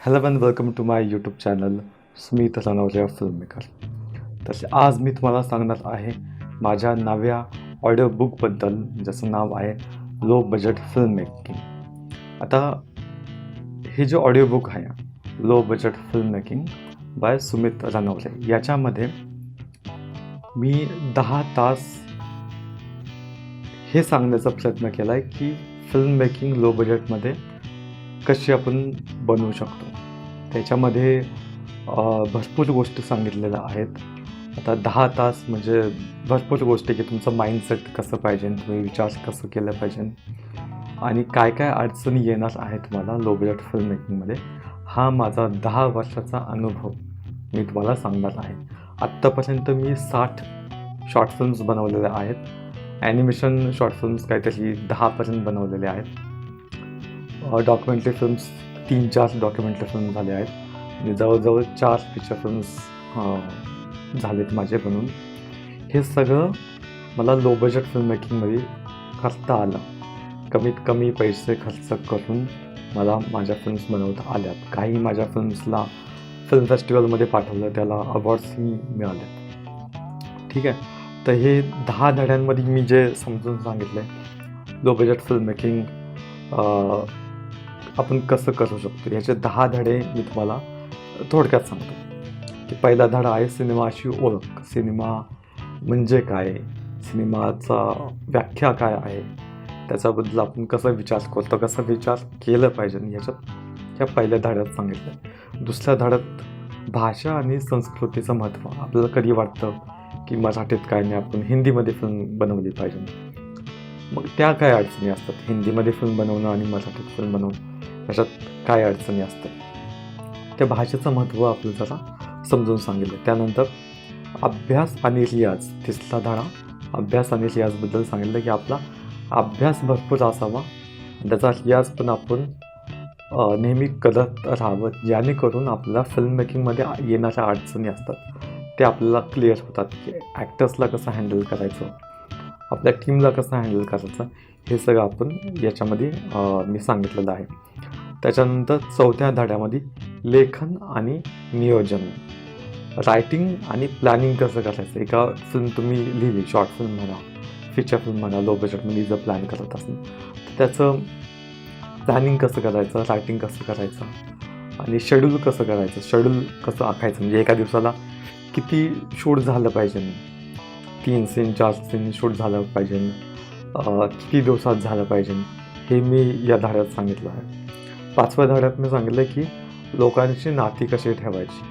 Hello and welcome to my YouTube channel Smit Ranwale filmmaker तसे आज मी तुम्हाला सांगणार आहे माझ्या नव्या ऑडिओ बुकबद्दल ज्याचं नाव आहे लो बजेट फिल्म मेकिंग आता हे जे ऑडिओ बुक आहे low budget film making by Sumit Ranwale याच्यामध्ये मी दहा तास हे सांगण्याचा प्रयत्न केला आहे की फिल्म मेकिंग लो बजेटमध्ये कशी आपण बनवू शकतो. त्याच्यामध्ये भरपूर गोष्टी सांगितलेल्या आहेत. आता दहा तास म्हणजे भरपूर गोष्टी की तुमचं माइंडसेट कसं पाहिजे तुम्ही विचार कसं केलं पाहिजे. आणि काय काय अडचणी येणार आहे तुम्हाला लो बजेट फिल्म मेकिंगमध्ये हा माझा दहा वर्षाचा अनुभव मी तुम्हाला सांगणार आहे. आत्तापर्यंत मी साठ शॉर्ट फिल्म्स बनवलेल्या आहेत. ॲनिमेशन शॉर्ट फिल्म्स काहीतरी दहापर्यंत बनवलेले आहेत. डॉक्युमेंटरी फिल्म्स तीन चार डॉक्युमेंटरी फिल्म झाले आहेत. म्हणजे जवळजवळ चार फीचर फिल्म्स झालेत माझे बनून. हे सगळं मला लो बजेट फिल्म मेकिंगमध्ये करता आलं. कमीत कमी पैसे खर्च करून मला माझ्या फिल्म्स बनवता आल्यात. काही माझ्या फिल्म्सला फिल्म फेस्टिवलमध्ये पाठवलं त्याला अवॉर्ड्सही मिळाले ठीक आहे? तर हे दहा धड्यांमध्ये मी जे समजून सांगितलं आहे लो बजेट फिल्म मेकिंग आपण कसं करू शकतो? याचे दहा धडे मी तुम्हाला थोडक्यात सांगतो. की पहिला धडा आहे सिनेमाची ओळख. सिनेमा म्हणजे काय? सिनेमाचा व्याख्या काय आहे? त्याच्याबद्दल आपण कसं विचार करतो? कसा विचार केलं पाहिजे? याच्यात ह्या पहिल्या धड्यात सांगितलं. दुसऱ्या धड्यात भाषा आणि संस्कृतीचं महत्त्व. आपल्याला कधी वाटतं की मराठीत काय नाही आपण हिंदीमध्ये फिल्म बनवली पाहिजे? मग त्या काय अडचणी असतात? हिंदीमध्ये फिल्म बनवणं आणि मराठीत फिल्म बनवणं. याच्यात काय अडचणी असतात. त्या भाषेचं महत्त्व आपलं जरा समजून सांगितलं त्यानंतर अभ्यास आणि रियाज तिसरा धडा. अभ्यास आणि रियाजबद्दल सांगितलं की आपला अभ्यास भरपूर असावा. त्याचा रियाज पण आपण नेहमी करत राहावं. जेणेकरून आपल्याला फिल्म मेकिंगमध्ये येणाऱ्या अडचणी असतात. ते आपल्याला क्लिअर होतात की ॲक्टर्सला कसं हँडल करायचं? आपल्या टीमला कसं हँडल करायचं? हे सगळं आपण याच्यामध्ये मी सांगितलेलं आहे. त्याच्यानंतर चौथ्या धड्यामध्ये लेखन आणि नियोजन. रायटिंग आणि प्लॅनिंग कसं करायचं? एका फिल्म तुम्ही लिहिली शॉर्ट फिल्म म्हणा फीचर फिल्म म्हणा लो बजेटमध्ये जर प्लॅन करत असेल तर त्याचं प्लॅनिंग कसं करायचं? रायटिंग कसं करायचं? आणि शेड्यूल कसं करायचं? शेड्यूल कसं आखायचं? म्हणजे एका दिवसाला किती शूट झालं पाहिजे? तीन सीन चार सीन शूट झालं पाहिजे. किती दिवसात झालं पाहिजे? हे मी या धाड्यात सांगितलं आहे. पाचव्या धाड्यात मी सांगितलं की लोकांची नाती कशी ठेवायची?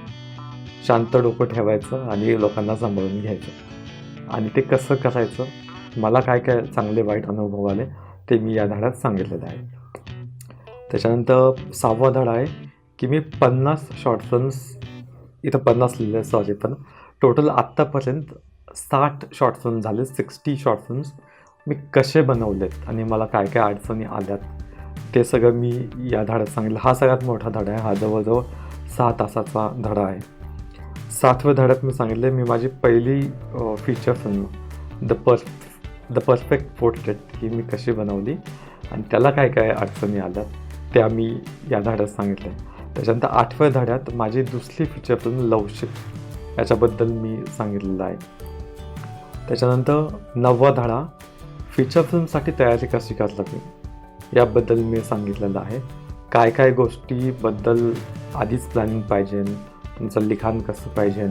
शांत डोकं ठेवायचं आणि लोकांना सांभाळून घ्यायचं. आणि ते कसं करायचं? मला काय काय चांगले वाईट अनुभव आले ते मी या धाड्यात सांगितलेलं आहे. त्याच्यानंतर सहावा धडा आहे की मी पन्नास शॉर्ट फिल्म्स इथं पन्नास लिहिले सॉरी पण टोटल आत्तापर्यंत साठ शॉर्ट फिल्म झाले सिक्स्टी शॉर्ट फिल्म्स मी कसे बनवलेत आणि मला काय काय अडचणी आल्यात ते सगळं मी या धाडात सांगितलं. हा सगळ्यात मोठा धडा आहे. हा जवळजवळ सहा तासाचा धडा आहे. सातव्या धड्यात मी सांगितलं मी माझी पहिली feature film the per the perfect portrait ही मी कशी बनवली आणि त्याला काय काय अडचणी आल्या त्या मी या धड्यात सांगितल्या. त्याच्यानंतर आठव्या धड्यात माझी दुसरी फीचर फिल्म लवशिक याच्याबद्दल मी सांगितलेलं आहे. त्याच्यानंतर नववा धडा फीचर फिल्मसाठी तयारी कशी करावी लागते याबद्दल मी सांगितलेलं आहे. काय काय गोष्टीबद्दल आधीच प्लॅनिंग पाहिजे तुमचं लिखाण कसं पाहिजे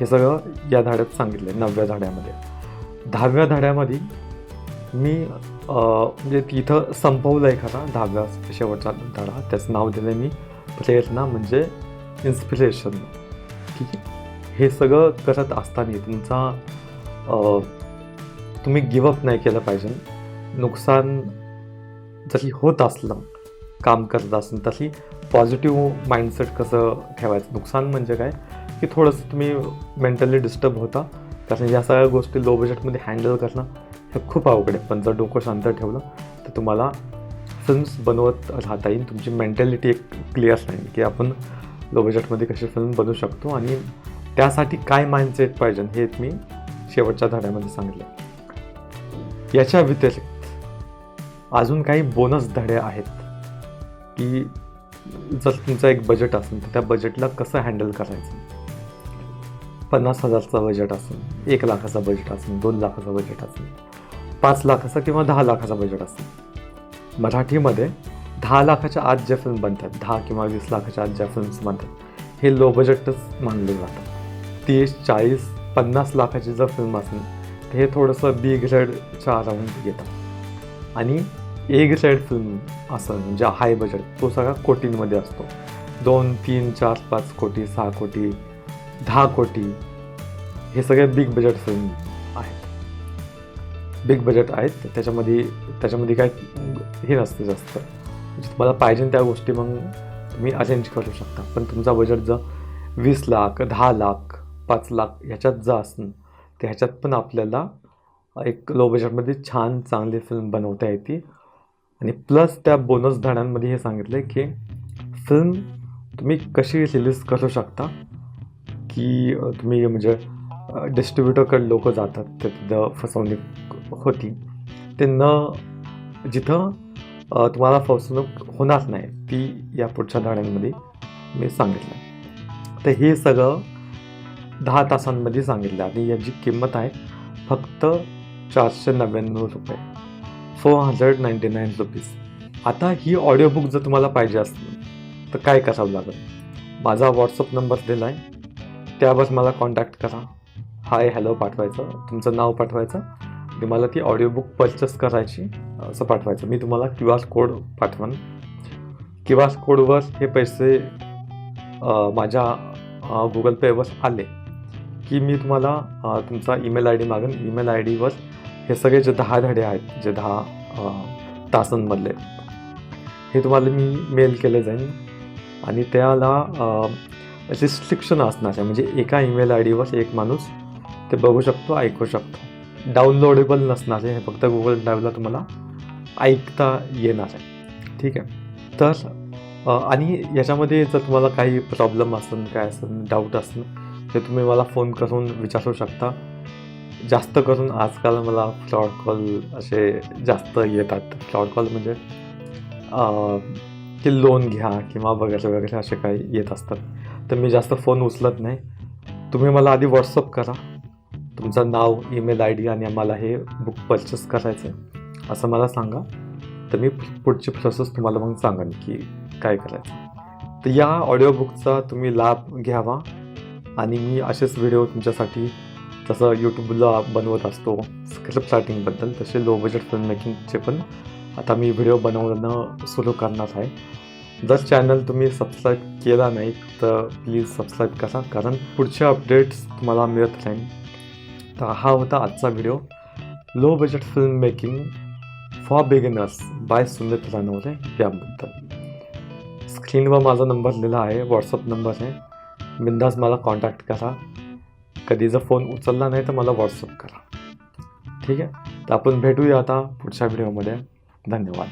हे सगळं या धाड्यात सांगितलं आहे नवव्या धाड्यामध्ये. दहाव्या धाड्यामध्ये मी म्हणजे तिथं संपवलं आहे खरा दहाव्या शेवटचा धडा त्याचं नाव दिलं मी. प्रेरणा म्हणजे इन्स्पिरेशन ठीक आहे? हे सगळं करत असताना तुमचा तुम्ही गिवअप नाही केलं पाहिजे. नुकसान जरी होत असलं काम करत असेल तशी पॉझिटिव्ह माइंडसेट कसं ठेवायचं? नुकसान म्हणजे काय? की थोडंसं तुम्ही मेंटली डिस्टर्ब होता. कारण या सगळ्या गोष्टी लो बजेटमध्ये हँडल करणं हे खूप अवघड आहे. पण जर डोकं शांत ठेवलं तर तुम्हाला फिल्म्स बनवत राहता येईल. तुमची मेंटॅलिटी एक क्लिअर राहील की आपण लो बजेटमध्ये कशी फिल्म बनवू शकतो आणि त्यासाठी काय माइंडसेट पाहिजे? हे मी शेवटच्या धड्यामध्ये सांगितलं याच्या व्यतिरिक्त अजून काही बोनस धडे आहेत की जर तुमचं एक बजेट असेल तर त्या बजेटला कसं हँडल करायचं? पन्नास हजारचा बजेट असेल एक लाखाचा बजेट असेल दोन लाखाचं बजेट असेल पाच लाखाचा किंवा दहा लाखाचा बजेट असेल. मराठीमध्ये दहा लाखाच्या आत ज्या फिल्म बनतात दहा किंवा वीस लाखाच्या आत ज्या फिल्म्स बनतात हे लो बजेटच मानले जातात. तीस चाळीस पन्नास लाखाची जर फिल्म असेल तर हे थोडंसं बी ग्रेडच्या अराउंड येतं. आणि ए ग्रेड फिल्म असं म्हणजे हाय बजेट तो सगळा कोटींमध्ये असतो. दोन तीन चार पाच कोटी सहा कोटी दहा कोटी हे सगळे बिग बजेट फिल्म आहेत. बिग बजेट आहेत त्याच्यामध्ये त्याच्यामध्ये काय हे नसतं जास्त. म्हणजे तुम्हाला पाहिजे त्या गोष्टी मग तुम्ही अरेंज करू शकता. पण तुमचा बजेट जर वीस लाख दहा लाख पाच लाख ह्याच्यात जर असं तर ह्याच्यात पण आपल्याला एक लो बजेटमध्ये छान चांगली फिल्म बनवता येते. आणि प्लस त्या बोनस धड्यांमध्ये हे सांगितलं आहे की फिल्म तुम्ही कशी रिलीज करू शकता? की तुम्ही म्हणजे डिस्ट्रीब्युटरकडे लोक जातात तर तिथं फसवणूक होती. ते न जिथं तुम्हाला फसवणूक होणार नाही ती या पुढच्या धड्यांमध्ये मी सांगितलं. तर हे सगळं दहा तासांमध्ये सांगितलं आणि याची किंमत आहे फक्त चारशे नव्याण्णव रुपये. Four hundred ninety nine rupees. आता ही ऑडिओ बुक जर तुम्हाला पाहिजे असेल तर काय करावं लागेल? माझा व्हॉट्सअप नंबर दिला आहे त्यावर मला कॉन्टॅक्ट करा. हाय हॅलो पाठवायचं. तुमचं नाव पाठवायचं. आणि मला ती ऑडिओ बुक परचेस करायची असं पाठवायचं. मी तुम्हाला क्यू आर कोड पाठवन. क्यू आर कोडवर हे पैसे माझ्या गुगल पेवर आले. की मी तुम्हाला तुमचा ईमेल आय डी मागेन. ईमेल आय डीवर हे सगळे जे दहा धडे आहेत जे दहा तासांमधले हे तुम्हाला मी मेल केले जाईल. आणि त्याला रिस्ट्रिक्शन असणार म्हणजे एका ईमेल आय डीवर एक माणूस ते बघू शकतो ऐकू शकतो. डाउनलोडेबल नसणार आहे हे फक्त गुगल ड्राईव्हला तुम्हाला ऐकता येणार. आहे ठीक आहे? तर आणि याच्यामध्ये जर तुम्हाला काही प्रॉब्लेम असेल काय असेल डाऊट असेल ते तुम्ही मला फोन करून विचारू शकता. जास्त करून आजकाल मला फ्रॉड कॉल असे जास्त येतात. फ्रॉड कॉल म्हणजे की लोन घ्या किंवा वगैरे वगैरे असे काही येत असतात. तर मी जास्त फोन उचलत नाही. तुम्ही मला आधी व्हॉट्सअप करा. तुमचं नाव ईमेल आय डी आणि आम्हाला हे बुक परचेस करायचं आहे. असं मला सांगा. तर मी पुढची प्रोसेस तुम्हाला मग सांगेन की काय करायचं. तर या ऑडिओ बुकचा तुम्ही लाभ घ्यावा. आणि मी असेच व्हिडिओ तुमच्यासाठी जसं यूट्यूबला बनवत असतो स्क्रिप्ट रायटिंगबद्दल तसे लो बजेट फिल्म मेकिंगचे पण आता मी व्हिडिओ बनवणं सुरू करणार आहे. जर चॅनल तुम्ही सबस्क्राईब केला नाही तर प्लीज सबस्क्राईब करा कारण पुढचे अपडेट्स तुम्हाला मिळत राहील. तर हा होता आजचा video low budget film making for beginners by Sumit Ranware याबद्दल. स्क्रीनवर माझा नंबर लिहिला आहे व्हॉट्सअप नंबर आहे. बिंदास मला कॉन्टॅक्ट करा. कधी जर फोन उचलला नाही तर मला व्हॉट्सअप करा. ठीक आहे? तर आपण भेटूया आता पुढच्या व्हिडिओमध्ये धन्यवाद.